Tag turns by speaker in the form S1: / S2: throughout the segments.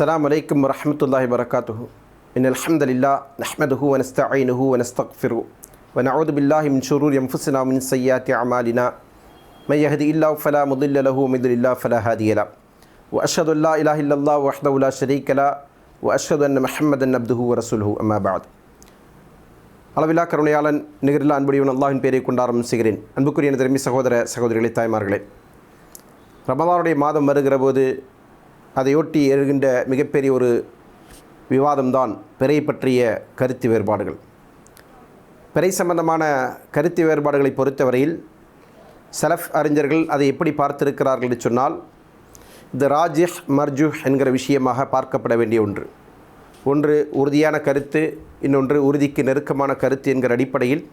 S1: السلام عليكم ورحمة الله وبركاته. إن الحمد لله نحمده ونستعينه ونستغفره ونعوذ بالله من شرور أنفسنا ومن سيئات أعمالنا. من يهدي الله فلا مضل له ومن يضلل الله فلا هادي له. وأشهد أن لا إله إلا الله وحده لا شريك له وأشهد أن محمدا عبده ورسوله أما بعد. அளவிலா கருணையாளன் நிகரில் அன்புடையவன் அல்லாஹின் பேரை கொண்டாரம் செய்கிறேன் அன்புக்குரிய திரும்பி சகோதர சகோதரிகளை தாய்மார்களே ரமதானுடைய மாதம் வருகிற போது அதையொட்டி எழுகின்ற மிகப்பெரிய ஒரு விவாதம்தான் பிறை பற்றிய கருத்து வேறுபாடுகள். பிறை சம்பந்தமான கருத்து வேறுபாடுகளை பொறுத்தவரையில் சலஃப் அறிஞர்கள் அதை எப்படி பார்த்திருக்கிறார்கள் என்று சொன்னால் இது ராஜிஹ் மர்ஜுஹ் என்கிற விஷயமாக பார்க்கப்பட வேண்டிய ஒன்று. ஒன்று உறுதியான கருத்து இன்னொன்று உறுதிக்கு நெருக்கமான கருத்து என்கிற அடிப்படையில்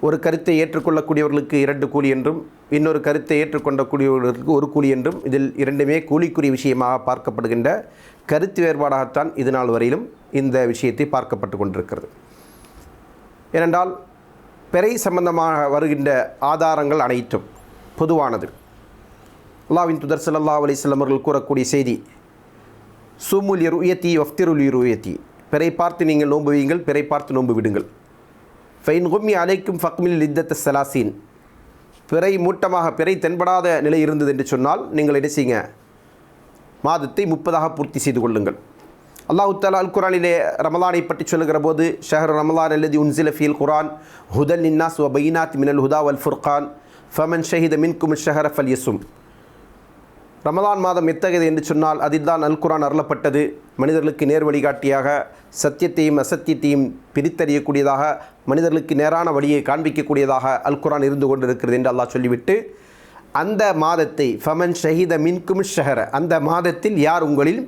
S1: ஒரு கருத்தை ஏற்றுக்கொள்ளக்கூடியவர்களுக்கு இரண்டு கூலி என்றும் இன்னொரு கருத்தை ஏற்றுக்கொண்ட கூடியவர்களுக்கு ஒரு கூலி என்றும் இதில் இரண்டுமே கூலிக்குரிய விஷயமாக பார்க்கப்படுகின்ற கருத்து வேறுபாடாகத்தான் இது நாள் வரையிலும் இந்த விஷயத்தை பார்க்கப்பட்டு கொண்டிருக்கிறது. ஏனென்றால் பிறை சம்பந்தமாக வருகின்ற ஆதாரங்கள் அனைத்தும் பொதுவானது. அல்லாவின் துதர் சல்லா அலிஸ்லம் அவர்கள் கூறக்கூடிய செய்தி சுமுல் உயர்த்தி வஃப்திருல் உயர்த்தி பிறை பார்த்து நீங்கள் நோம்புவீங்கள் வையுங்கள் பிறை பார்த்து நோம்பு விடுங்கள். ஃபைன் கும்மி அலைக்கும் ஃபக்மில் இத்தத்த சலாசீன் பிறை மூட்டமாக பிறை தென்படாத நிலை இருந்தது என்று சொன்னால் நீங்கள் என்ன செய்யுங்க? மாதத்தை முப்பதாக பூர்த்தி செய்து கொள்ளுங்கள். அல்லாஹு தாலா அல் குரானிலே ரமலானை பற்றி சொல்லுகிற போது ஷஹர் ரமலான் அல்லது உன்சில ஃபீல் குரான் ஹுதல் நின்னாஸ் ஒ பைனாத் மினல் ஹுதா அல் ஃபுர்கான் ஃபமன் ஷஹித மின்கும் ஷஹர் ஃபல் யசும். ரமலான் மாதம் எத்தகையது என்று சொன்னால் அதில் தான் அருளப்பட்டது. மனிதர்களுக்கு நேர் வழிகாட்டியாக சத்தியத்தையும் அசத்தியத்தையும் பிரித்தறியக்கூடியதாக மனிதர்களுக்கு நேரான வழியை காண்பிக்கக்கூடியதாக அல்குரான் இருந்து கொண்டிருக்கிறது என்று அல்லாஹ் சொல்லிவிட்டு அந்த மாதத்தை ஃபமன் ஷஹீத மின்கும் ஷஹர அந்த மாதத்தில் யார் உங்களில்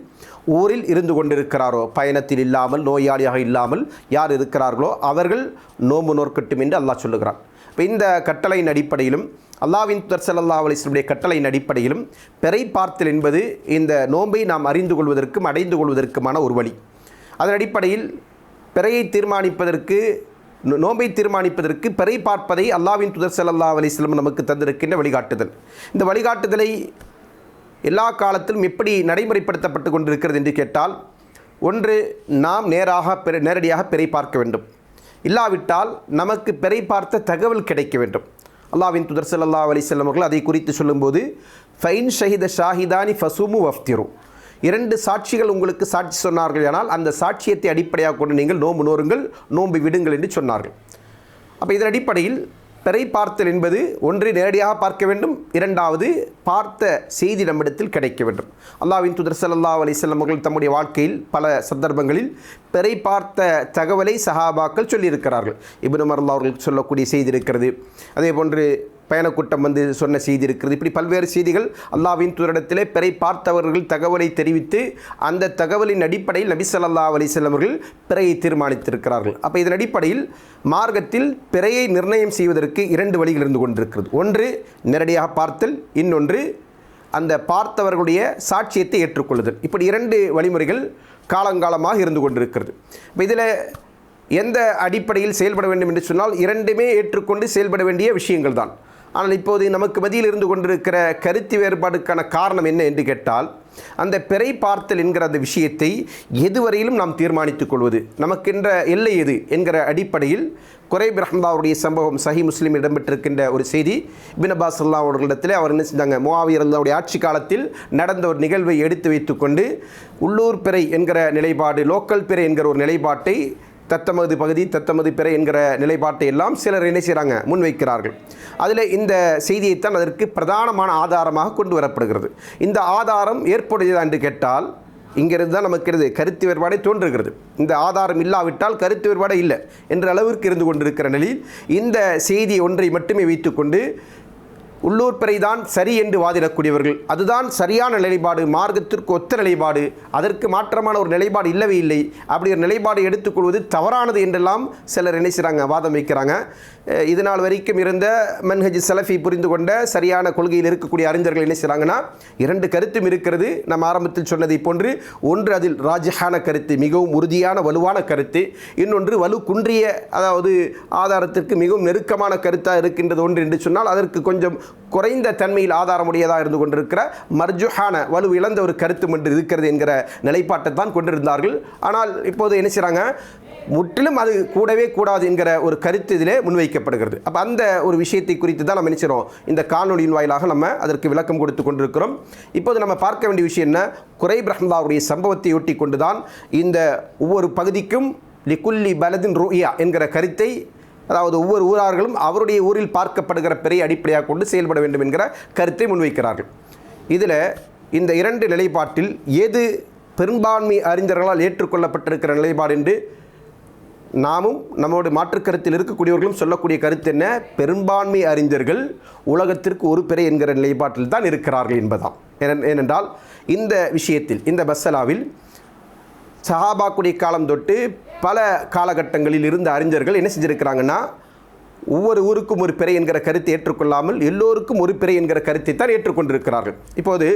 S1: ஊரில் இருந்து கொண்டிருக்கிறாரோ பயணத்தில் இல்லாமல் நோயாளியாக இல்லாமல் யார் இருக்கிறார்களோ அவர்கள் நோம்பு நோற்கட்டும் என்று அல்லாஹ் சொல்லுகிறான். இப்போ இந்த கட்டளையின் அடிப்படையிலும் அல்லாவின் துதர் சல்லா அலிஸ்லுடைய கட்டளையின் அடிப்படையிலும் பிறை பார்த்தல் என்பது இந்த நோன்பை நாம் அறிந்து கொள்வதற்கும் அடைந்து கொள்வதற்குமான ஒரு வழி. அதன் அடிப்படையில் பிறையை தீர்மானிப்பதற்கு நோ- நோன்பை தீர்மானிப்பதற்கு பிறை பார்ப்பதை அல்லாவின் துதர் சல்லா அலிஸ்லம் நமக்கு தந்திருக்கின்ற வழிகாட்டுதல். இந்த வழிகாட்டுதலை எல்லா காலத்திலும் எப்படி நடைமுறைப்படுத்தப்பட்டு கொண்டிருக்கிறது என்று கேட்டால் ஒன்று நாம் நேராக பெரு நேரடியாக பிறை பார்க்க வேண்டும். இல்லாவிட்டால் நமக்கு பிறை பார்த்த தகவல் கிடைக்க வேண்டும். அல்லாவின் துதர் சல்லா அலைஹி வஸல்லம் அவர்கள் அதை குறித்து சொல்லும்போது ஃபைன் ஷஹித ஷாஹிதானி ஃபசுமு வஃப்திரு. இரண்டு சாட்சிகள் உங்களுக்கு சாட்சி சொன்னார்கள் ஆனால் அந்த சாட்சியத்தை அடிப்படையாக கொண்டு நீங்கள் நோம்பு நோருங்கள் நோன்பு விடுங்கள் என்று சொன்னார்கள். அப்போ இதன் அடிப்படையில் பிறை பார்த்தல் என்பது ஒன்றை நேரடியாக பார்க்க வேண்டும் இரண்டாவது பார்த்த செய்தி நம்மிடத்தில் கிடைக்க வேண்டும். அல்லாவின் துதர் சல்லா அலிசல்லம் அவர்கள் தம்முடைய வாழ்க்கையில் பல சந்தர்ப்பங்களில் பிறை பார்த்த தகவலை சஹாபாக்கள் சொல்லியிருக்கிறார்கள். இபின் மர்லா அவர்கள் சொல்லக்கூடிய செய்தி இருக்கிறது. அதே போன்று பயணக்கூட்டம் வந்து சொன்ன செய்தி இருக்கிறது. இப்படி பல்வேறு செய்திகள் அல்லாவின் தூரிடத்திலே பிறை பார்த்தவர்கள் தகவலை தெரிவித்து அந்த தகவலின் அடிப்படையில் நபி ஸல்லல்லாஹு அலிசல்லம் அவர்கள் பிறையை தீர்மானித்திருக்கிறார்கள். அப்போ இதன் அடிப்படையில் மார்க்கத்தில் பிறையை நிர்ணயம் செய்வதற்கு இரண்டு வழிகள் இருந்து கொண்டிருக்கிறது. ஒன்று நேரடியாக பார்த்தல். இன்னொன்று அந்த பார்த்தவர்களுடைய சாட்சியத்தை ஏற்றுக்கொள்ளுதல். இப்படி இரண்டு வழிமுறைகள் காலங்காலமாக இருந்து கொண்டிருக்கிறது. இப்போ இதில் எந்த அடிப்படையில் செயல்பட வேண்டும் என்று சொன்னால் இரண்டுமே ஏற்றுக்கொண்டு செயல்பட வேண்டிய விஷயங்கள் தான். ஆனால் இப்போது நமக்கு மதியில் இருந்து கொண்டிருக்கிற கருத்து வேறுபாடுக்கான காரணம் என்ன என்று கேட்டால் அந்த பிறை பார்த்தல் என்கிற அந்த விஷயத்தை எதுவரையிலும் நாம் தீர்மானித்துக் கொள்வது நமக்கென்ற எல்லை எது என்கிற அடிப்படையில் குறைப் ரஹ்மதாவுடைய சம்பவம் சஹி முஸ்லீம் இடம்பெற்றிருக்கின்ற ஒரு செய்தி. இபின் அப்பாஸ் அல்லா அவர்களிடத்தில் அவர் என்ன செஞ்சாங்க? முவாவியர் அல்லாவுடைய ஆட்சி காலத்தில் நடந்த ஒரு நிகழ்வை எடுத்து வைத்துக்கொண்டு உள்ளூர் பிறை என்கிற நிலைப்பாடு லோக்கல் பிறை என்கிற ஒரு நிலைப்பாட்டை தத்தமது பகுதி தத்தமது பிற என்கிற நிலைப்பாட்டை எல்லாம் சிலர் என்ன செய்கிறாங்க முன்வைக்கிறார்கள். அதில் இந்த செய்தியைத்தான் அதற்கு பிரதானமான ஆதாரமாக கொண்டு வரப்படுகிறது. இந்த ஆதாரம் ஏற்புடையதா என்று கேட்டால் இங்கிருந்து தான் நமக்கு இருந்து கருத்து வேறுபாடே தோன்றுகிறது. இந்த ஆதாரம் இல்லாவிட்டால் கருத்து வேறுபாடே இல்லை என்ற அளவிற்கு இருந்து கொண்டிருக்கிற நிலையில் இந்த செய்தி ஒன்றை மட்டுமே வைத்துக்கொண்டு உள்ளூர் பிறைதான் சரி என்று வாதிடக்கூடியவர்கள். அதுதான் சரியான நிலைப்பாடு மார்க்கத்திற்கு ஒத்த நிலைப்பாடு. அதற்கு மாற்றமான ஒரு நிலைப்பாடு இல்லவே இல்லை. அப்படி ஒரு நிலைப்பாடு எடுத்துக்கொள்வது தவறானது என்றெல்லாம் சிலர் என்ன வாதம் வைக்கிறாங்க. இதனால் இது நாள் வரைக்கும் இருந்த மன்ஹஜ் செலஃபி புரிந்து கொண்ட சரியான கொள்கையில் இருக்கக்கூடிய அறிஞர்கள் என்ன செய்கிறாங்கன்னா இரண்டு கருத்தும் இருக்கிறது. நம்ம ஆரம்பத்தில் சொன்னதை போன்று ஒன்று அதில் ராஜஹான கருத்து மிகவும் உறுதியான வலுவான கருத்து. இன்னொன்று வலு குன்றிய அதாவது ஆதாரத்திற்கு மிகவும் நெருக்கமான கருத்தாக இருக்கின்றது ஒன்று என்று சொன்னால் அதற்கு கொஞ்சம் குறைந்த தன்மையில் ஆதாரமுடையதாக இருந்து கொண்டிருக்கிற மர்ஜுஹான வலு இழந்த ஒரு கருத்து என்று இருக்கிறது என்கிற நிலைப்பாட்டை தான் கொண்டிருந்தார்கள். ஆனால் இப்போது என்ன செய்கிறாங்க முற்றிலும் அது கூடவே கூடாது என்கிற ஒரு கருத்து இதிலே முன்வைக்கப்படுகிறது. அப்போ அந்த ஒரு விஷயத்தை குறித்து தான் நம்ம நினைச்சிரோம் இந்த காணொலியின் வாயிலாக நம்ம அதற்கு விளக்கம் கொடுத்து கொண்டிருக்கிறோம். இப்போது நம்ம பார்க்க வேண்டிய விஷயம் என்ன? குறைப் பிரஹ்மதாவுடைய சம்பவத்தை ஒட்டி கொண்டுதான் இந்த ஒவ்வொரு பகுதிக்கும் லிக்குல்லி பலதின் ரூயா என்கிற கருத்தை அதாவது ஒவ்வொரு ஊரார்களும் அவருடைய ஊரில் பார்க்கப்படுகிற பெரிய அடிப்படையாக கொண்டு செயல்பட வேண்டும் என்கிற கருத்தை முன்வைக்கிறார்கள். இதில் இந்த இரண்டு நிலைப்பாட்டில் எது பெரும்பான்மை அறிஞர்களால் ஏற்றுக்கொள்ளப்பட்டிருக்கிற நிலைப்பாடு என்று நாமும் நம்மோடு மாற்றுக் கருத்தில் இருக்கக்கூடியவர்களும் சொல்லக்கூடிய கருத்து என்ன? பெரும்பான்மை அறிஞர்கள் உலகத்திற்கு ஒரு பிறை என்கிற நிலைப்பாட்டில் தான் இருக்கிறார்கள் என்பதாம். ஏனென்றால் இந்த விஷயத்தில் இந்த பஸ்ஸலாவில் சஹாபாக்குடைய காலம் தொட்டு பல காலகட்டங்களில் இருந்த அறிஞர்கள் என்ன செஞ்சுருக்கிறாங்கன்னா ஒவ்வொரு ஊருக்கும் ஒரு பிறை என்கிற கருத்தை ஏற்றுக்கொள்ளாமல் எல்லோருக்கும் ஒரு பிறை என்கிற கருத்தை தான் ஏற்றுக்கொண்டிருக்கிறார்கள். இப்போது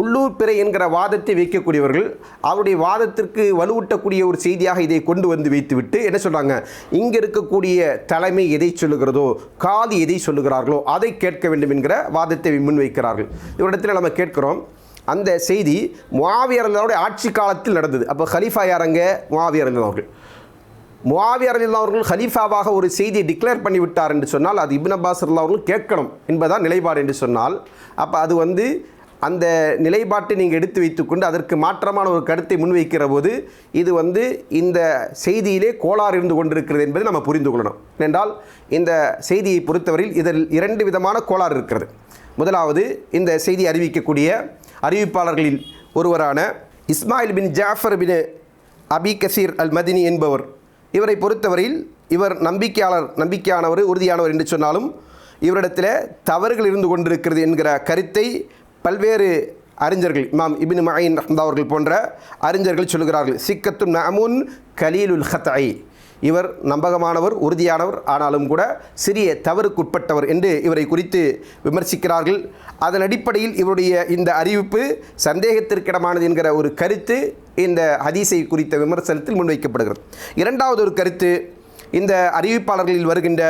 S1: உள்ளூர் பிறை என்கிற வாதத்தை வைக்கக்கூடியவர்கள் அவருடைய வாதத்திற்கு வலுவூட்டக்கூடிய ஒரு செய்தியாக இதை கொண்டு வந்து வைத்துவிட்டு என்ன சொல்கிறாங்க இங்கே இருக்கக்கூடிய தலைமை எதை சொல்லுகிறதோ காது எதை சொல்லுகிறார்களோ அதை கேட்க வேண்டும் என்கிற வாதத்தை முன்வைக்கிறார்கள். இவரிடத்தில் நம்ம கேட்கிறோம் அந்த செய்தி முவாவியர்களுடைய ஆட்சி காலத்தில் நடந்தது. அப்போ ஹலீஃபா யாரங்க? முவாவியர்கள் அவர்கள். முவாவியர்கள் அவர்கள் ஹலீஃபாவாக ஒரு செய்தியை டிக்ளேர் பண்ணிவிட்டார் என்று சொன்னால் அது இப்ன் அப்பாஸ் அவர்கள் கேட்கணும் என்பதான் நிலைப்பாடு என்று சொன்னால் அப்போ அது வந்து அந்த நிலைப்பாட்டை நீங்கள் எடுத்து வைத்துக்கொண்டு அதற்கு மாற்றமான ஒரு கருத்தை முன்வைக்கிற போது இது வந்து இந்த செய்தியிலே கோளாறு இருந்து கொண்டிருக்கிறது என்பதை நம்ம புரிந்து கொள்ளணும். ஏனென்றால் இந்த செய்தியை பொறுத்தவரையில் இதில் இரண்டு விதமான கோளாறு இருக்கிறது. முதலாவது இந்த செய்தி அறிவிக்கக்கூடிய அறிவிப்பாளர்களில் ஒருவரான இஸ்மாயில் பின் ஜாஃபர் பின் அபி கசீர் அல் மதினி என்பவர். இவரை பொறுத்தவரையில் இவர் நம்பிக்கையாளர் நம்பிக்கையானவர் உறுதியானவர் என்று சொன்னாலும் இவரிடத்தில் தவறுகள் இருந்து கொண்டிருக்கிறது என்கிற கருத்தை பல்வேறு அறிஞர்கள் இமாம் இபின் மயின் ரஹ்தா அவர்கள் போன்ற அறிஞர்கள் சொல்கிறார்கள் சிக்கத்து நமுன் கலீலுல் ஹத்தாயி இவர் நம்பகமானவர் உறுதியானவர் ஆனாலும் கூட சிறிய தவறுக்குட்பட்டவர் என்று இவரை குறித்து விமர்சிக்கிறார்கள். அதன் அடிப்படையில் இவருடைய இந்த அறிவிப்பு சந்தேகத்திற்கிடமானது என்கிற ஒரு கருத்து இந்த ஹதீஸை குறித்த விமர்சனத்தில் முன்வைக்கப்படுகிறது. இரண்டாவது ஒரு கருத்து இந்த அறிவிப்பாளர்களில் வருகின்ற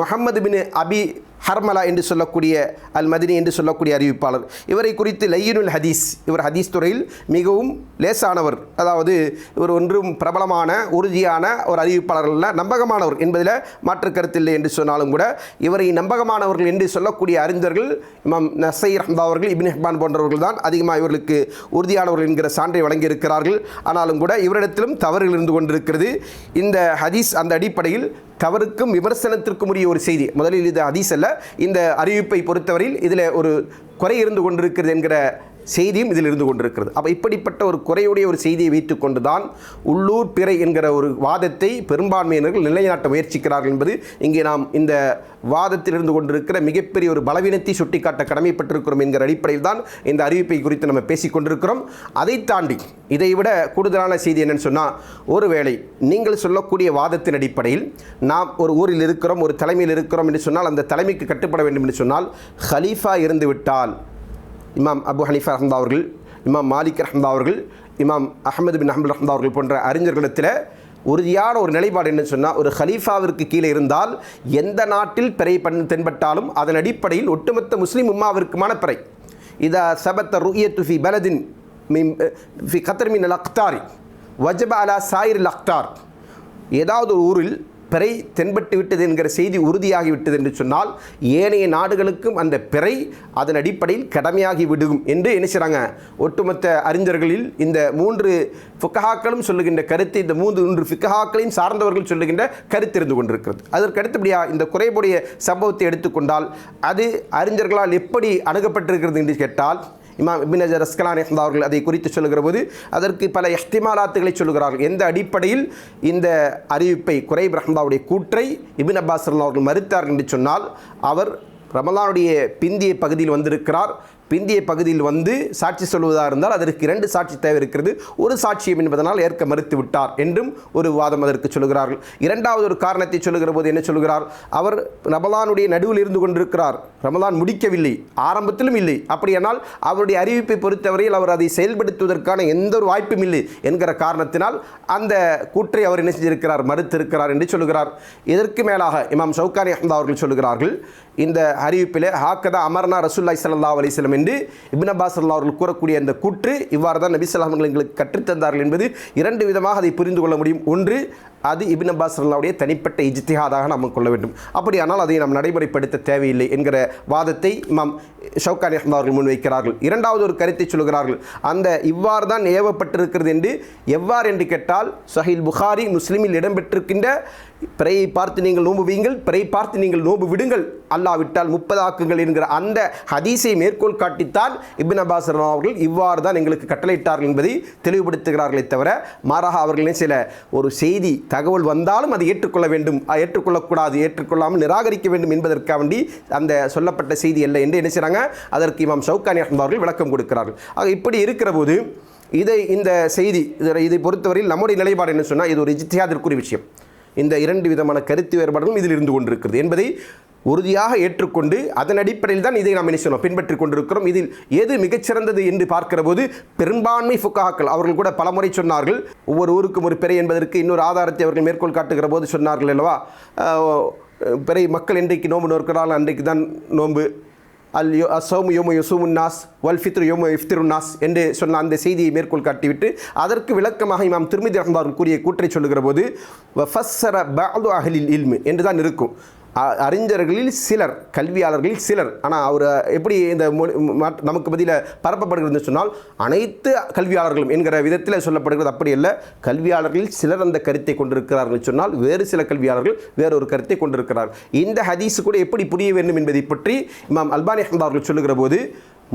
S1: முகமது பின் அபி ஹர்மலா என்று சொல்லக்கூடிய அல் மதினி என்று சொல்லக்கூடிய அறிவிப்பாளர். இவரை குறித்து லையினுல் ஹதீஸ் இவர் ஹதீஸ் துறையில் மிகவும் லேசானவர். அதாவது இவர் ஒன்றும் பிரபலமான உறுதியான ஒரு அறிவிப்பாளர்கள் நம்பகமானவர் என்பதில் மாற்று கருத்தில்லை என்று சொன்னாலும் கூட இவரை நம்பகமானவர்கள் என்று சொல்லக்கூடிய அறிஞர்கள் இமாம் நசை ரஹ்மதா அவர்கள் இபின் ஹிபான் போன்றவர்கள் தான் அதிகமாக இவர்களுக்கு உறுதியானவர்கள் என்கிற சான்றை வழங்கியிருக்கிறார்கள். ஆனாலும் கூட இவரிடத்திலும் தவறுகள் இருந்து கொண்டிருக்கிறது. இந்த ஹதீஸ் அந்த அடிப்படையில் தவறுக்கும் விமர்சனத்திற்கும் உரிய ஒரு செய்தி. முதலில் இது அதிசல்ல இந்த அறிவிப்பை பொறுத்தவரையில் இதில் ஒரு குறை இருந்து கொண்டிருக்கிறது என்கிற செய்தியும் இதில் இருந்து கொண்டிருக்கிறது. அப்போ இப்படிப்பட்ட ஒரு குறையுடைய ஒரு செய்தியை வைத்துக்கொண்டு தான் உள்ளூர் பிறை என்கிற ஒரு வாதத்தை பெரும்பான்மையினர்கள் நிலைநாட்ட முயற்சிக்கிறார்கள் என்பது இங்கே நாம் இந்த வாதத்தில் இருந்து கொண்டிருக்கிற மிகப்பெரிய ஒரு பலவீனத்தை சுட்டிக்காட்ட கடமைப்பட்டிருக்கிறோம் என்கிற அடிப்படையில் தான் இந்த அறிவிப்பை குறித்து நம்ம பேசிக் கொண்டிருக்கிறோம். அதை தாண்டி இதை விட கூடுதலான செய்தி என்னன்னு சொன்னால் ஒருவேளை நீங்கள் சொல்லக்கூடிய வாதத்தின் அடிப்படையில் நாம் ஒரு ஊரில் இருக்கிறோம் ஒரு தலைமையில் இருக்கிறோம் என்று சொன்னால் அந்த தலைமைக்கு கட்டுப்பட வேண்டும் என்று சொன்னால் ஹலீஃபா இருந்துவிட்டால் இமாம் அபு ஹனீஃபா ரஹ்மதா அவர்கள் இமாம் மாலிக் ரஹ்மதா அவர்கள் இமாம் அஹமது பின் அஹமது ரஹ்மதா அவர்கள் போன்ற அறிஞர்களிடத்தில் உறுதியான ஒரு நிலைப்பாடு என்ன சொன்னால் ஒரு ஹலீஃபாவிற்கு கீழே இருந்தால் எந்த நாட்டில் பிறை பண் தென்பட்டாலும் அதன் அடிப்படையில் ஒட்டுமொத்த முஸ்லீம் உம்மாவிற்குமான பிறை. இதா சபத்த ருயத்து ஃபி பலதின் மின் ஃபி கத்தர் மின் அல் அக்தாரி வஜப அலா சாயிர் அல் அக்தார். ஏதாவது ஒரு ஊரில் பிறை தென்பட்டு விட்டது என்கிற செய்தி உறுதியாகிவிட்டது என்று சொன்னால் ஏனைய நாடுகளுக்கும் அந்த பிறை அதன் அடிப்படையில் கடமையாகி விடும் என்று நினைச்சாங்க ஒட்டுமொத்த அறிஞர்களில் இந்த மூன்று ஃபுக்கஹாக்களும் சொல்லுகின்ற கருத்து இந்த மூன்று மூன்று ஃபிக்கஹாக்களையும் சார்ந்தவர்கள் சொல்லுகின்ற கருத்து இருந்து கொண்டிருக்கிறது. அதற்கு அடுத்தபடியாக இந்த குறைபுடைய சம்பவத்தை எடுத்துக்கொண்டால் அது அறிஞர்களால் எப்படி அணுகப்பட்டிருக்கிறது என்று கேட்டால் இமாம் இபின் அஜர் அஸ்கலானி அவர்கள் அதை குறித்து சொல்லுகிற போது அதற்கு பல எஹ்திமாலாத்துகளை சொல்லுகிறார்கள். எந்த அடிப்படையில் இந்த அறிவிப்பை குறைப் ரஹ்மதாவுடைய கூற்றை இபின் அப்பாஸ் அவர்கள் மறுத்தார்கள் என்று சொன்னால் அவர் ரமலானுடைய பிந்திய பகுதியில் வந்திருக்கிறார். பிந்திய பகுதியில் வந்து சாட்சி சொல்வதாக இருந்தால் அதற்கு இரண்டு சாட்சி தேவை இருக்கிறது ஒரு சாட்சியம் என்பதனால் ஏற்க மறுத்து விட்டார் என்றும் ஒரு வாதம் அதற்கு சொல்கிறார்கள் இரண்டாவது ஒரு காரணத்தை சொல்லுகிற போது என்ன சொல்கிறார் அவர் ரமலானுடைய நடுவில் இருந்து கொண்டிருக்கிறார். ரமலான் முடிக்கவில்லை ஆரம்பத்திலும் இல்லை. அப்படியானால் அவருடைய அறிவிப்பை பொறுத்தவரையில் அவர் அதை செயல்படுத்துவதற்கான எந்த ஒரு வாய்ப்பும் இல்லை என்கிற காரணத்தினால் அந்த கூற்றை அவர் என்ன செஞ்சிருக்கிறார்? மறுத்திருக்கிறார் என்று சொல்கிறார் இதற்கு மேலாக இமாம் சவுகானி அஹ்மத் அவர்கள் சொல்கிறார்கள் இந்த அறிவிப்பிலே ஹாக்கதா அமர்னா ரசூல்லாய் சல்லா அலிஸ்லம் என்று இபின் அப்பாஸ் அல்லா அவர்கள் கூறக்கூடிய அந்த கூற்று இவ்வாறு தான் நபி ஸல்லல்லாஹு எங்களுக்கு கற்றுத்தந்தார்கள் என்பது இரண்டு விதமாக அதை புரிந்து கொள்ள முடியும். ஒன்று அது இபின் அப்பாஸ் அல்லாவுடைய தனிப்பட்ட இஜ்திஹாதாக நாம் கொள்ள வேண்டும். அப்படியானால் அதை நாம் நடைமுறைப்படுத்த தேவையில்லை என்கிற வாதத்தை இமாம் ஷவுகானி அஹ்மத் அவர்கள் முன்வைக்கிறார்கள். இரண்டாவது ஒரு கருத்தை சொல்கிறார்கள் அந்த இவ்வாறு தான் ஏவப்பட்டிருக்கிறது என்று எவ்வாறு என்று கேட்டால் சஹில் புகாரி முஸ்லிமில் இடம்பெற்றிருக்கின்ற பிறையை பார்த்து நீங்கள் நோம்பு வீங்கள் பிறை பார்த்து நீங்கள் நோம்பு விடுங்கள் அல்லாவிட்டால் முப்பதாக்குங்கள் என்கிற அந்த ஹதீஸை மேற்கோள் காட்டித்தான் இபின் அப்பாஸ் அவர்கள் இவ்வாறு தான் எங்களுக்கு கட்டளையிட்டார்கள் என்பதை தெளிவுபடுத்துகிறார்களே தவிர மாறாக அவர்களின் சில ஒரு செய்தி தகவல் வந்தாலும் அதை ஏற்றுக்கொள்ள வேண்டும். ஏற்றுக்கொள்ளக்கூடாது ஏற்றுக்கொள்ளாமல் நிராகரிக்க வேண்டும் என்பதற்காக வேண்டி அந்த சொல்லப்பட்ட செய்தி அல்ல என்று என்ன செய்கிறாங்க அதற்கு இமாம் சவுகானி அஹ்மத் அவர்கள் விளக்கம் கொடுக்கிறார்கள். ஆக இப்படி இருக்கிற போது இதை இந்த செய்தி இதை இதை பொறுத்தவரையில் நம்முடைய நிலைப்பாடு என்ன சொன்னால் இது ஒரு இஜ்தியாதிற்குரிய விஷயம். இந்த இரண்டு விதமான கருத்து வேறுபாடுகளும் இதில் இருந்து கொண்டிருக்கிறது. என்பதை உறுதியாக ஏற்றுக்கொண்டு அதன் அடிப்படையில் தான் இதை நாம் என்ன செய்யணும் பின்பற்றிக் கொண்டிருக்கிறோம். இதில் எது மிகச்சிறந்தது என்று பார்க்கிற போது பெரும்பான்மை ஃபுக்காக்கள் அவர்கள் கூட பலமுறை சொன்னார்கள். ஒவ்வொரு ஊருக்கும் ஒரு பிறை என்பதற்கு இன்னொரு ஆதாரத்தை அவர்கள் மேற்கோள் காட்டுகிற போது சொன்னார்கள் அல்லவா? பிறை மக்கள் இன்றைக்கு நோன்பு நோக்கிறார்கள் அன்றைக்கு தான் நோன்பு. அல் யோ அசோம் யோமு யுசூமுன் வல் ஃபித்ரு யோமு இஃப்திருன்னாஸ் என்று சொன்ன அந்த செய்தியை மேற்கோள் காட்டிவிட்டு அதற்கு விளக்கமாக இமாம் திருமதி ரஹ்மான் கூறிய கூற்றை சொல்லுகிற போது ஃபஸ்ஸர பஅது அஹ்லில் இல்மு என்று தான் இருக்கும். அறிஞர்களில் சிலர் கல்வியாளர்களில் சிலர். ஆனால் அவர் எப்படி இந்த மொழி நமக்கு பதில பரப்பப்படுகிறது சொன்னால் அனைத்து கல்வியாளர்களும் என்கிற விதத்தில் சொல்லப்படுகிறது. அப்படி அல்ல கல்வியாளர்களில் சிலர் அந்த கருத்தை கொண்டிருக்கிறார்கள் சொன்னால் வேறு சில கல்வியாளர்கள் வேறொரு கருத்தை கொண்டிருக்கிறார்கள் இந்த ஹதீஸ் கூட எப்படி புரிய வேண்டும் என்பதை பற்றி இமாம் அல்பானி அஹ்மத் அவர்கள் சொல்லுகிற போது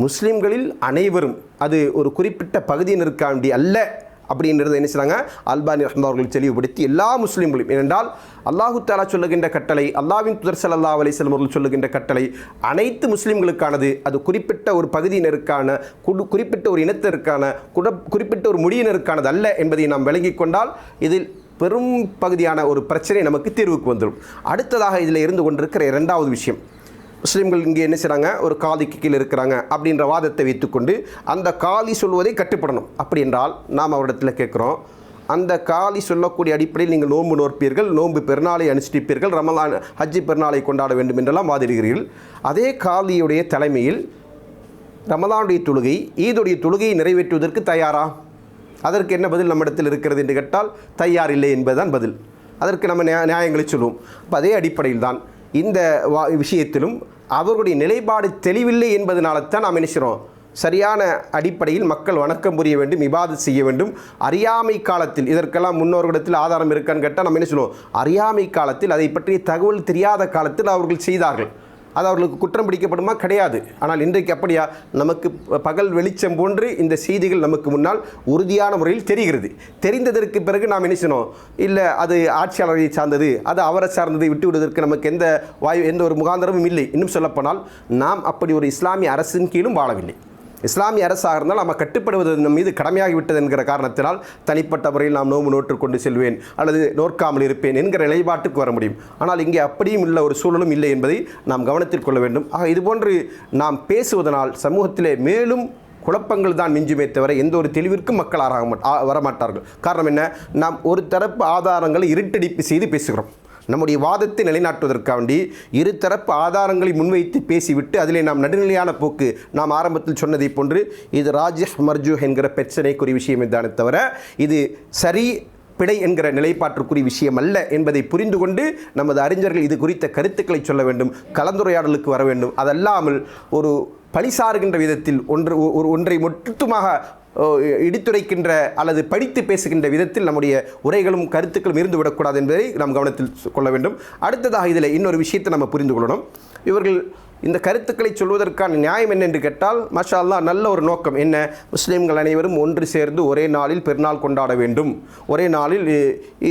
S1: முஸ்லிம்களில் அனைவரும் அது ஒரு குறிப்பிட்ட பகுதியினருக்காண்டி அல்ல அப்படின்றது என்ன செய்கிறாங்க அல்பானி ரஹ்மத் அவர்கள் தெளிவுபடுத்தி எல்லா முஸ்லீம்களையும் ஏனென்றால் அல்லாஹு தாலா சொல்லுகின்ற கட்டளை அல்லாவின் துதர் சல்லா அலிஸ்லம் அவர்கள் சொல்லுகின்ற கட்டளை அனைத்து முஸ்லீம்களுக்கானது. அது குறிப்பிட்ட ஒரு பகுதியினருக்கான குடு குறிப்பிட்ட ஒரு இனத்திற்கான குட குறிப்பிட்ட ஒரு முடியினருக்கானது அல்ல என்பதை நாம் விளங்கிக் கொண்டால் இதில் பெரும் பகுதியான ஒரு பிரச்சனை நமக்கு தீர்வுக்கு வந்துடும். அடுத்ததாக இதில் இருந்து கொண்டிருக்கிற இரண்டாவது விஷயம். முஸ்லீம்கள் இங்கே என்ன செய்கிறாங்க ஒரு காதிக்கு கீழே இருக்கிறாங்க அப்படின்ற வாதத்தை வைத்துக்கொண்டு அந்த காலி சொல்வதை கட்டுப்படணும். அப்படி என்றால் நாம் அவரிடத்தில் கேட்குறோம் அந்த காலி சொல்லக்கூடிய அடிப்படையில் நீங்கள் நோன்பு நோற்பீர்கள் நோன்பு பெருநாளை அனுஷ்டிப்பீர்கள் ரமலான் ஹஜ்ஜி பெருநாளை கொண்டாட வேண்டும் என்றெல்லாம் வாதிடுகிறீர்கள். அதே காலியுடைய தலைமையில் ரமலானுடைய தொழுகை ஈதுடைய தொழுகையை நிறைவேற்றுவதற்கு தயாரா? அதற்கு என்ன பதில் நம்மிடத்தில் இருக்கிறது என்று கேட்டால் தயார் இல்லை என்பதுதான் பதில். அதற்கு நம்ம நியா- நியாயங்களை சொல்லுவோம். அப்போ அதே அடிப்படையில் தான் இந்த வா விஷயத்திலும் அவர்களுடைய நிலைப்பாடு தெளிவில்லை என்பதனால தான் நாம் நினைக்கிறோம் சரியான அடிப்படையில் மக்கள் வணக்கம் புரிய வேண்டும் இபாதத் செய்ய வேண்டும். அறியாமை காலத்தில் இதற்கெல்லாம் முன்னோர்களிடத்தில் ஆதாரம் இருக்கான்னு கேட்டால் நம்ம என்ன சொல்லுவோம்? அறியாமை காலத்தில் அதை பற்றிய தகவல் தெரியாத காலத்தில் அவர்கள் செய்தார்கள். அது அவர்களுக்கு குற்றம் பிடிக்கப்படுமா? கிடையாது. ஆனால் இன்றைக்கு அப்படியா? நமக்கு பகல் வெளிச்சம் போன்று இந்த செய்திகள் நமக்கு முன்னால் உறுதியான முறையில் தெரிகிறது. தெரிந்ததற்கு பிறகு நாம் என்ன செய்யணும்? இல்லை அது ஆட்சியாளரை சார்ந்தது அது அவரை சார்ந்தது விட்டு விடுவதற்கு நமக்கு எந்த வாய் எந்த ஒரு முகாந்திரமும் இல்லை. இன்னும் சொல்லப்போனால் நாம் அப்படி ஒரு இஸ்லாமிய அரசின் கீழும் வாழவில்லை. இஸ்லாமிய அரசாக இருந்தால் நம்ம கட்டுப்படுவது நம் மீது கடமையாகிவிட்டது என்கிற காரணத்தினால் தனிப்பட்ட முறையில் நாம் நோம்பு நோற்று கொண்டு செல்வேன் அல்லது நோற்காமல் இருப்பேன் என்கிற நிலைப்பாட்டுக்கு வர முடியும். ஆனால் இங்கே அப்படியும் உள்ள ஒரு சூழலும் இல்லை என்பதை நாம் கவனத்தில் கொள்ள வேண்டும். ஆக இதுபோன்று நாம் பேசுவதனால் சமூகத்திலே மேலும் குழப்பங்கள் தான் மிஞ்சுமே தவிர எந்த ஒரு தெளிவிற்கும் மக்கள் ஆராக மாட்- வரமாட்டார்கள். காரணம் என்ன? நாம் ஒரு தரப்பு ஆதாரங்களை இருட்டடிப்பு செய்து பேசுகிறோம். நம்முடைய வாதத்தை நிலைநாட்டுவதற்காண்டி இருதரப்பு ஆதாரங்களை முன்வைத்து பேசிவிட்டு அதிலே நாம் நடுநிலையான போக்கு நாம் ஆரம்பத்தில் சொன்னதை போன்று இது ராஜேஷ் மர்ஜு என்கிற பிரச்சனைக்குரிய விஷயம் தானே தவிர இது சரி பிழை என்கிற நிலைப்பாட்டிற்குரிய விஷயம் அல்ல என்பதை புரிந்து கொண்டு நமது அறிஞர்கள் இது குறித்த கருத்துக்களை சொல்ல வேண்டும் கலந்துரையாடலுக்கு வர வேண்டும். அதல்லாமல் ஒரு பழி சாருகின்ற விதத்தில் ஒன்று ஒரு ஒன்றை மொத்தமாக இடித்துரைக்கின்ற அல்லது படித்து பேசுகின்ற விதத்தில் நம்முடைய உரைகளும் கருத்துக்களும் இருந்து விடக்கூடாது என்பதை நாம் கவனத்தில் கொள்ள வேண்டும். அடுத்ததாக இதில் இன்னொரு விஷயத்தை நம்ம புரிந்து கொள்ளணும். இவர்கள் இந்த கருத்துக்களை சொல்வதற்கான நியாயம் என்ன என்று கேட்டால் மாஷா நல்ல ஒரு நோக்கம் என்ன? முஸ்லீம்கள் அனைவரும் ஒன்று சேர்ந்து ஒரே நாளில் பெருநாள் கொண்டாட வேண்டும். ஒரே நாளில்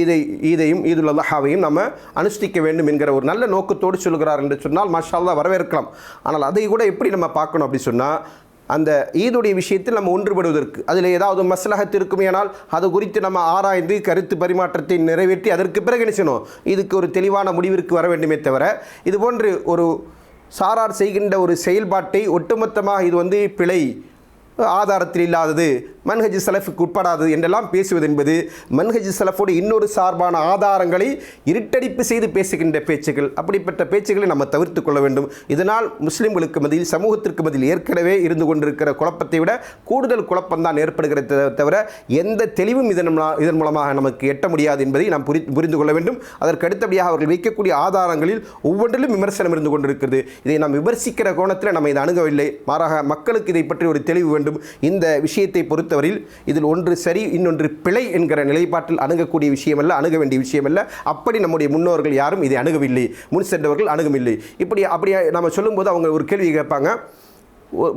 S1: ஈதை ஈதையும் ஈதுல் அல்லாஹாவையும் நம்ம அனுஷ்டிக்க வேண்டும் என்கிற ஒரு நல்ல நோக்கத்தோடு சொல்கிறார் என்று சொன்னால் மாஷா வரவேற்கலாம். ஆனால் அதை கூட எப்படி நம்ம பார்க்கணும் அப்படி சொன்னால் அந்த ஈதுடைய விஷயத்தில் நம்ம ஒன்றுபடுவதற்கு. அதில் ஏதாவது மசலகத்து இருக்குமேனால் அது குறித்து நம்ம ஆராய்ந்து கருத்து பரிமாற்றத்தை நிறைவேற்றி அதற்கு பிறகு நினைச்சணும் இதுக்கு ஒரு தெளிவான முடிவிற்கு வர வேண்டுமே தவிர இது போன்று ஒரு சாரார் செய்கின்ற ஒரு செயல்பாட்டை ஒட்டுமொத்தமாக இது வந்து பிழை ஆதாரத்தில் இல்லாதது மன்ஹஜ் சலஃபுக்கு உட்படாதது என்றெல்லாம் பேசுவது என்பது மன்ஹஜ் சலஃபோடு இன்னொரு சார்பான ஆதாரங்களை இருட்டடிப்பு செய்து பேசுகின்ற பேச்சுகள் அப்படிப்பட்ட பேச்சுகளை நம்ம தவிர்த்து கொள்ள வேண்டும். இதனால் முஸ்லீம்களுக்கு மதியில் சமூகத்திற்கு மதியில் ஏற்கனவே இருந்து கொண்டிருக்கிற குழப்பத்தை விட கூடுதல் குழப்பம்தான் ஏற்படுகிறது தவிர எந்த தெளிவும் இதன் இதன் மூலமாக நமக்கு எட்ட முடியாது என்பதை நாம் புரி புரிந்து கொள்ள வேண்டும். அதற்கு அடுத்தபடியாக அவர்கள் வைக்கக்கூடிய ஆதாரங்களில் ஒவ்வொன்றிலும் விமர்சனம் இருந்து கொண்டிருக்கிறது. இதை நாம் விமர்சிக்கிற கோணத்தில் நம்ம இதை அணுகவில்லை. மாறாக மக்களுக்கு இதை பற்றி ஒரு தெளிவு வேண்டும். இந்த விஷயத்தை பொறுத்தவரையில் இதில் ஒன்று சரி இன்னொன்று பிழை என்கிற நிலைப்பாட்டில் அணுகக்கூடிய விஷயமல்ல அணுக வேண்டிய விஷயமல்ல. அப்படி நம்முடைய முன்னோர்கள் யாரும் இதை அணுகவில்லை. முன் சென்றவர்கள் அணுகவில்லை இப்படி அப்படி நம்ம சொல்லும்போது அவங்க ஒரு கேள்வி கேட்பாங்க.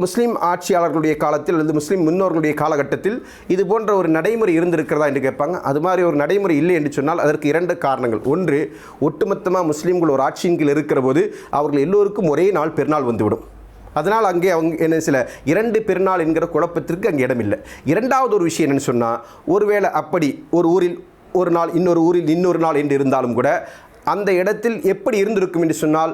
S1: முஸ்லீம் ஆட்சியாளர்களுடைய காலத்தில் அல்லது முஸ்லீம் முன்னோர்களுடைய காலகட்டத்தில் இது போன்ற ஒரு நடைமுறை இருந்திருக்கிறதா என்று கேட்பாங்க. அது மாதிரி ஒரு நடைமுறை இல்லை என்று சொன்னால் அதற்கு இரண்டு காரணங்கள். ஒன்று ஒட்டுமொத்தமாக முஸ்லீம்கள் ஒரு ஆட்சியின் கீழ் இருக்கிற போது அவர்கள் எல்லோருக்கும் ஒரே நாள் பெருநாள் வந்துவிடும். அதனால் அங்கே அவங்க என்ன சில இரண்டு பெருநாள் என்கிற குழப்பத்திற்கு அங்கே இடமில்லை. இரண்டாவது ஒரு விஷயம் என்னென்னு சொன்னால் ஒருவேளை அப்படி ஒரு ஊரில் ஒரு நாள் இன்னொரு ஊரில் இன்னொரு நாள் என்று இருந்தாலும் கூட அந்த இடத்தில் எப்படி இருந்திருக்கும் என்று சொன்னால்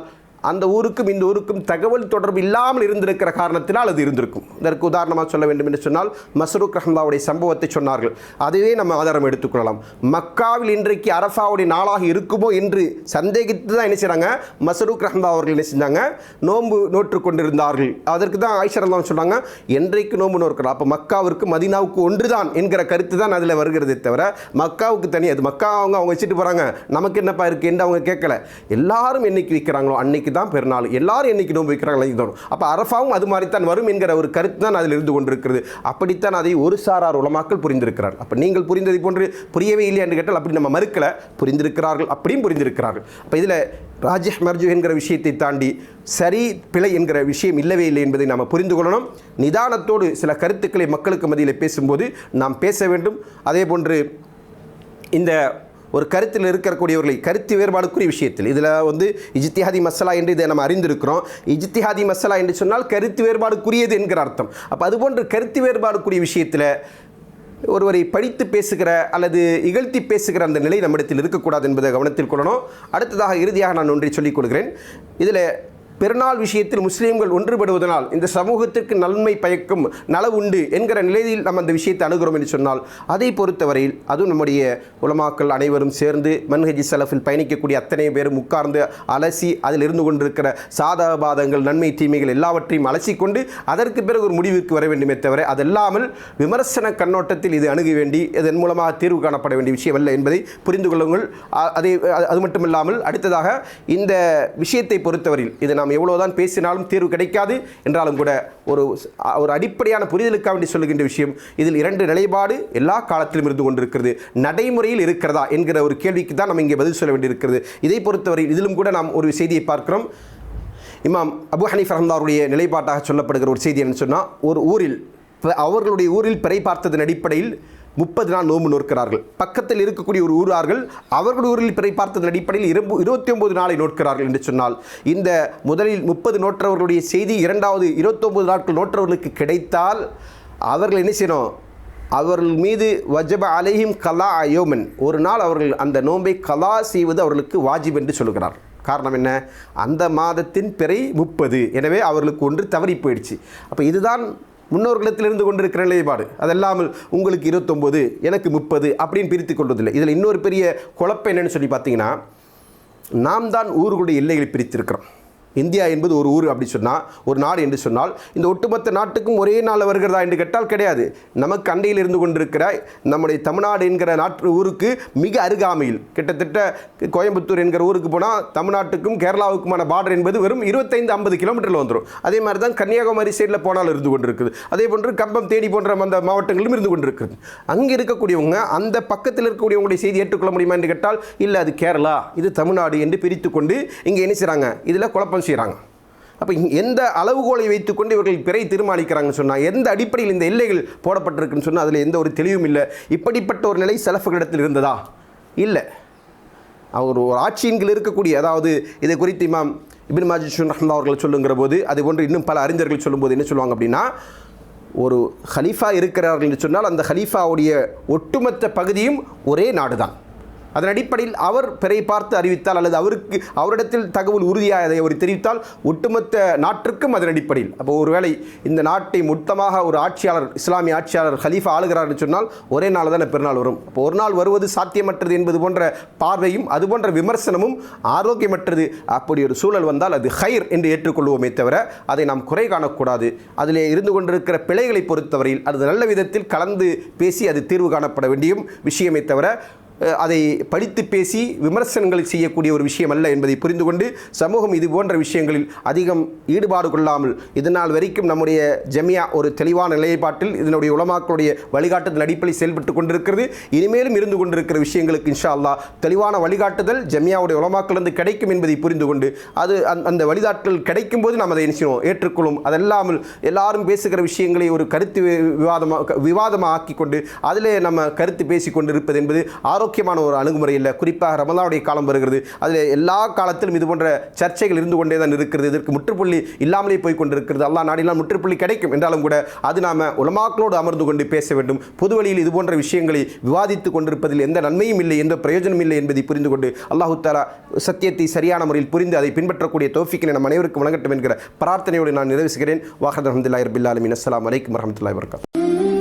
S1: அந்த ஊருக்கும் இந்த ஊருக்கும் தகவல் தொடர்பு இல்லாமல் இருந்திருக்கிற காரணத்தினால் அது இருந்திருக்கும். இதற்கு உதாரணமாக சொல்ல வேண்டும் என்று சொன்னால் மசரூக் ரஹ்மாவுடைய சம்பவத்தை சொன்னார்கள். அதுவே நம்ம ஆதாரம் எடுத்துக்கொள்ளலாம். மக்காவில் இன்றைக்கு அரஃபாவுடைய நாளாக இருக்குமோ என்று சந்தேகித்து தான் என்ன செய்கிறாங்க மசரூக் ரஹ்மா அவர்கள் என்ன செஞ்சாங்க? நோன்பு நோற்று கொண்டிருந்தார்கள். அதற்கு தான் ஆயிஷரெல்லாம் சொன்னாங்க என்றைக்கு நோன்பு நோக்கலாம் அப்போ மக்காவிற்கு ஒன்று தான் என்கிற கருத்து தான் அதில் வருகிறதே தவிர மக்காவுக்கு தனி அது மக்கா அவங்க அவங்க வச்சுட்டு போகிறாங்க நமக்கு என்னப்பா இருக்கு என்று அவங்க கேட்கல. எல்லாரும் என்னைக்கு விற்கிறாங்களோ அன்னைக்கு தான் பெருநாள். எல்லாரும் என்னைக்கு நோன்பு வைக்கிறாங்களோ தோணும் அப்போ அரஃபாவும் அது மாதிரி தான் வரும் என்கிற ஒரு கருத்து தான் அதில் இருந்து கொண்டிருக்கிறது. அப்படித்தான் அதை ஒரு சாரார் உலமாக்கள் புரிந்திருக்கிறார் அப்போ நீங்கள் புரிந்ததை போன்று புரியவே இல்லை என்று கேட்டால் அப்படி நம்ம மறுக்கல. புரிந்திருக்கிறார்கள் அப்படியும் புரிந்திருக்கிறார்கள். அப்போ இதில் ராஜேஷ் மர்ஜு என்கிற விஷயத்தை தாண்டி சரி பிழை என்கிற விஷயம் இல்லவே இல்லை என்பதை நாம் புரிந்து கொள்ளணும். நிதானத்தோடு சில கருத்துக்களை மக்களுக்கு மத்தியில் பேசும்போது நாம் பேச வேண்டும். அதே போன்று இந்த ஒரு கருத்தில் இருக்கக்கூடியவர்களை கருத்து வேறுபாடுக்குரிய விஷயத்தில். இதில் வந்து இஜித்திஹாதி மசாலா என்று இதை நம்ம அறிந்திருக்கிறோம். இஜித்திஹாதி மசாலா என்று சொன்னால் கருத்து வேறுபாடுக்குரியது என்கிற அர்த்தம். அப்போ அதுபோன்று கருத்து வேறுபாடுக்குரிய விஷயத்தில் ஒருவரை படித்து பேசுகிற அல்லது இகழ்த்தி பேசுகிற அந்த நிலை நம்மிடத்தில் இருக்கக்கூடாது என்பதை கவனத்தில் கொள்ளணும். அடுத்ததாக இறுதியாக நான் ஒன்றை சொல்லிக் கொள்கிறேன். இதில் பெருநாள் விஷயத்தில் முஸ்லீம்கள் ஒன்றுபடுவதனால் இந்த சமூகத்திற்கு நன்மை பயக்கும் நலவு உண்டு என்கிற நிலையில் நம்ம அந்த விஷயத்தை அணுகிறோம் என்று சொன்னால் அதை பொறுத்தவரையில் அதுவும் நம்முடைய உலமாக்கள் அனைவரும் சேர்ந்து மன்ஹஜி சலஃபில் பயணிக்கக்கூடிய அத்தனை பேரும் உட்கார்ந்து அலசி அதில் இருந்து கொண்டிருக்கிற சாதகபாதங்கள் நன்மை தீமைகள் எல்லாவற்றையும் அலசிக்கொண்டு அதற்கு பிறகு ஒரு முடிவுக்கு வர வேண்டுமே தவிர இல்லாமல் விமர்சன கண்ணோட்டத்தில் இது அணுக வேண்டி இதன் மூலமாக தீர்வு காணப்பட வேண்டிய விஷயம் அல்ல என்பதை புரிந்து கொள்ளுங்கள். அதை அது- மட்டுமில்லாமல் அடுத்ததாக இந்த விஷயத்தை பொறுத்தவரையில் இது நாம் எவ்வளோதான் பேசினாலும் தீர்வு கிடைக்காது என்றாலும் கூட ஒரு ஒரு அடிப்படையான புரிதலுக்காக வேண்டி சொல்லுகின்ற விஷயம் இதில் இரண்டு நிலைப்பாடு எல்லா காலத்திலும் இருந்து கொண்டிருக்கிறது. நடைமுறையில் இருக்கிறதா என்கிற ஒரு கேள்விக்கு தான் நம்ம இங்கே பதில் சொல்ல வேண்டியிருக்கிறது. இதை பொறுத்தவரை இதிலும் கூட நாம் ஒரு செய்தியை பார்க்கிறோம். இமாம் அபு ஹனீஃப் ரஹ்மதாருடைய நிலைப்பாட்டாக சொல்லப்படுகிற ஒரு செய்தி என்னன்னு சொன்னால் ஒரு ஊரில் அவர்களுடைய ஊரில் பிறை பார்த்ததன் அடிப்படையில் முப்பது நாள் நோன்பு நோக்கிறார்கள் பக்கத்தில் இருக்கக்கூடிய ஒரு ஊரார்கள் அவர்கள் ஊரில் பிறை பார்த்ததன் அடிப்படையில் இரும்பு இருபத்தி ஒன்பது நாளை நோக்கிறார்கள் என்று சொன்னால் இந்த முதலில் முப்பது நோற்றவர்களுடைய செய்தி இரண்டாவது இருபத்தொம்பது நாட்கள் நோற்றவர்களுக்கு கிடைத்தால் அவர்கள் என்ன செய்யணும்? அவர்கள் மீது வஜப அலைஹிம் கலா அயோமன் ஒரு நாள் அவர்கள் அந்த நோன்பை கலா செய்வது அவர்களுக்கு வாஜிப் என்று சொல்கிறார் காரணம் என்ன? அந்த மாதத்தின் பிறை முப்பது. எனவே அவர்களுக்கு ஒன்று தவறி போயிடுச்சு. அப்போ இதுதான் முன்னோர்களிடத்தில் இருந்து கொண்டிருக்கிற நிலைப்பாடு. அதெல்லாமல் உங்களுக்கு இருபத்தொம்போது எனக்கு முப்பது அப்படின்னு பிரித்து கொள்வதில்லை. இதில் இன்னொரு பெரிய குழப்பம் என்னென்னு சொல்லி பார்த்தீங்கன்னா நாம் தான் ஊர்களுடைய எல்லைகளை பிரித்திருக்கிறோம். இந்தியா என்பது ஒரு ஊர் அப்படி சொன்னால் ஒரு நாடு என்று சொன்னால் இந்த ஒட்டுமொத்த நாட்டுக்கும் ஒரே நாள் வருகிறதா என்று கேட்டால் கிடையாது. நமக்கு அண்டையில் இருந்து கொண்டிருக்கிற நம்முடைய தமிழ்நாடு என்கிற நாட்டு ஊருக்கு மிக அருகாமையில் கிட்டத்தட்ட கோயம்புத்தூர் என்கிற ஊருக்கு போனால் தமிழ்நாட்டுக்கும் கேரளாவுக்குமான பார்டர் என்பது வெறும் இருபத்தைந்து ஐம்பது கிலோமீட்டரில் வந்துடும் அதே மாதிரி தான் கன்னியாகுமரி சைடில் போனால் இருந்து கொண்டிருக்குது. அதே போன்று கம்பம் தேனி போன்ற அந்த மாவட்டங்களிலும் இருந்து கொண்டிருக்கிறது அங்கே இருக்கக்கூடியவங்க அந்த பக்கத்தில் இருக்கக்கூடியவங்களுடைய செய்தி ஏற்றுக்கொள்ள முடியுமா என்று கேட்டால் இல்லை அது கேரளா இது தமிழ்நாடு என்று பிரித்து கொண்டு இங்கே என்ன செய்கிறாங்க இதில் குழப்பம் செய்கிறாங்க அப்போ எந்த அளவுகோலை வைத்துக்கொண்டு இவர்கள் பிறை தீர்மானிக்கிறாங்கன்னு சொன்னால் எந்த அடிப்படையில் இந்த எல்லைகள் போடப்பட்டிருக்குன்னு சொன்னால் அதில் எந்த ஒரு தெளிவும் இல்லை. இப்படிப்பட்ட ஒரு நிலை செலஃபுகளிடத்தில் இருந்ததா? இல்லை. அவர் ஒரு ஆட்சியின் கீழ் இருக்கக்கூடிய அதாவது இதை குறித்து இமாம் இபின் மாஜிஷன் ரஹ்மல்லா அவர்கள் சொல்லுங்கிற போது அது போன்று இன்னும் பல அறிஞர்கள் சொல்லும்போது என்ன சொல்லுவாங்க அப்படின்னா ஒரு ஹலீஃபா இருக்கிறார்கள் என்று சொன்னால் அந்த ஹலீஃபாவுடைய ஒட்டுமொத்த பகுதியும் ஒரே நாடுதான். அதன் அடிப்படையில் அவர் பிறை பார்த்து அறிவித்தால் அல்லது அவருக்கு அவரிடத்தில் தகவல் உறுதியாக அதை அவர் தெரிவித்தால் ஒட்டுமொத்த நாட்டிற்கும் அதன் அடிப்படையில். அப்போ ஒருவேளை இந்த நாட்டை மொத்தமாக ஒரு ஆட்சியாளர் இஸ்லாமிய ஆட்சியாளர் ஹலீஃபா ஆளுகிறார் என்று சொன்னால் ஒரே நாள் தானே பெருநாள் வரும். அப்போ ஒரு நாள் வருவது சாத்தியமற்றது என்பது போன்ற பார்வையும் அது போன்ற விமர்சனமும் ஆரோக்கியமற்றது அப்படி ஒரு சூழல் வந்தால் அது ஹைர் என்று ஏற்றுக்கொள்வோமே தவிர அதை நாம் குறை காணக்கூடாது. அதிலே இருந்து கொண்டிருக்கிற பிழைகளை பொறுத்தவரையில் அது நல்ல விதத்தில் கலந்து பேசி அது தீர்வு காணப்பட வேண்டியும் விஷயமே தவிர அதை படித்து பேசி விமர்சனங்கள் செய்யக்கூடிய ஒரு விஷயம் அல்ல என்பதை புரிந்து கொண்டு சமூகம் இது போன்ற விஷயங்களில் அதிகம் ஈடுபாடு கொள்ளாமல் இதனால் வரைக்கும் நம்முடைய ஜமியா ஒரு தெளிவான நிலைப்பாட்டில் இதனுடைய உலமாக்களுடைய வழிகாட்டுதல் அடிப்படையில் செயல்பட்டு கொண்டிருக்கிறது. இனிமேலும் இருந்து கொண்டிருக்கிற விஷயங்களுக்கு இன்ஷா அல்லா தெளிவான வழிகாட்டுதல் ஜமியாவுடைய உலமாக்களிருந்து கிடைக்கும் என்பதை புரிந்து கொண்டு அது அந்த- அந்த வழிகாட்டல் கிடைக்கும் போது நாம் அதை என்ன செய்வோம்? ஏற்றுக்கொள்ளும் அதல்லாமல் எல்லாரும் பேசுகிற விஷயங்களை ஒரு கருத்து விவாதமாக விவாதமாக ஆக்கி கொண்டு அதிலே நம்ம கருத்து பேசிக் கொண்டிருப்பது என்பது ஆரோக்கியமான ஒரு அணுகுமுறை இல்லை. குறிப்பாக ரமலானுடைய காலம் வருகிறது. அதில் எல்லா காலத்திலும் இது போன்ற சர்ச்சைகள் இருந்து கொண்டே தான் இருக்கிறது. இதற்கு முற்றுப்புள்ளி இல்லாமலே போய் கொண்டிருக்கிறது. அல்லாஹ் நாடினால் முற்றுப்புள்ளி கிடைக்கும் என்றாலும் கூட அது நாம உலமாக்களோடு அமர்ந்து கொண்டு பேச வேண்டும். பொது வழியில் இது போன்ற விஷயங்களை விவாதித்து கொண்டிருப்பதில் எந்த நன்மையும் இல்லை எந்த பிரயோஜனம் இல்லை என்பதை புரிந்து கொண்டு அல்லாஹு தாலா சத்தியத்தை சரியான முறையில் புரிந்து அதை பின்பற்றக்கூடிய தோஃபிக்கினை நம் அனைவருக்கும் வழங்கட்டும் என்கிற பிரார்த்தனையோடு நான் நிறைவு செய்கிறேன். வாஹத் அஹமதுல்லாஹி ரபில் ஆலமின். அஸ்ஸலாமு அலைக்கும்